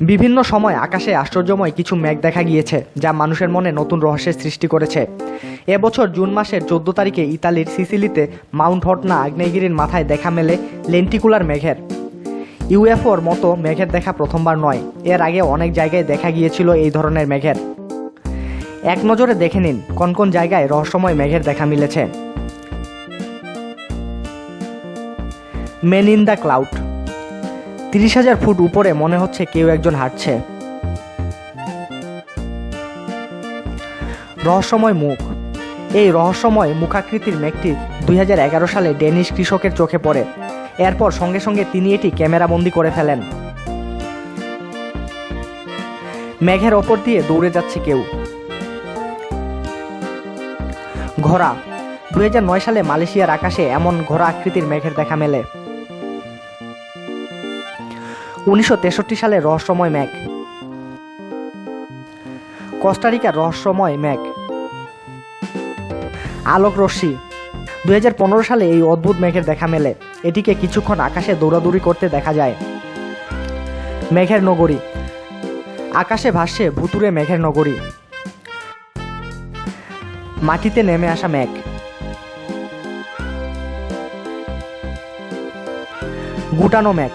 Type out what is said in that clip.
বিভিন্ন সময় আকাশে আশ্চর্যময় কিছু মেঘ দেখা গিয়েছে, যা মানুষের মনে নতুন রহস্যের সৃষ্টি করেছে। এবছর জুন মাসের চোদ্দ তারিখে ইতালির সিসিলিতে মাউন্ট হটনা আগ্নেয়গিরির মাথায় দেখা মেলে লেন্টিকুলার মেঘের। ইউএফওর মতো মেঘের দেখা প্রথমবার নয়, এর আগে অনেক জায়গায় দেখা গিয়েছিল এই ধরনের মেঘের। এক নজরে দেখে নিন, কোন কোন জায়গায় রহস্যময় মেঘের দেখা মিলেছে। Men in the cloud. তিরিশ হাজার ফুট উপরে মনে হচ্ছে কেউ একজন হাঁটছে। রহস্যময় মুখ। এই রহস্যময় মুখাকৃতির মেঘটি দুই হাজার এগারো সালে ডেনিশ কৃষকের চোখে পড়ে। এরপর সঙ্গে সঙ্গে তিনি এটি ক্যামেরাবন্দি করে ফেলেন। মেঘের ওপর দিয়ে দৌড়ে যাচ্ছে কেউ। ঘোড়া। দুই হাজার নয় সালে মালয়েশিয়ার আকাশে এমন ঘোড়া আকৃতির মেঘের দেখা মেলে। উনিশশো তেষট্টি সালে রহস্যময় মেঘ। কস্টারিকার রহস্যময় মেঘ। আলোক রশ্মি দুই হাজার পনেরো সালে এই অদ্ভুত মেঘের দেখা মেলে। এটিকে কিছুক্ষণ আকাশে দৌড়াদৌড়ি করতে দেখা যায়। মেঘের নগরী। আকাশে ভাসছে ভুতুরে মেঘের নগরী। মাটিতে নেমে আসা মেঘ। গুটানো মেঘ।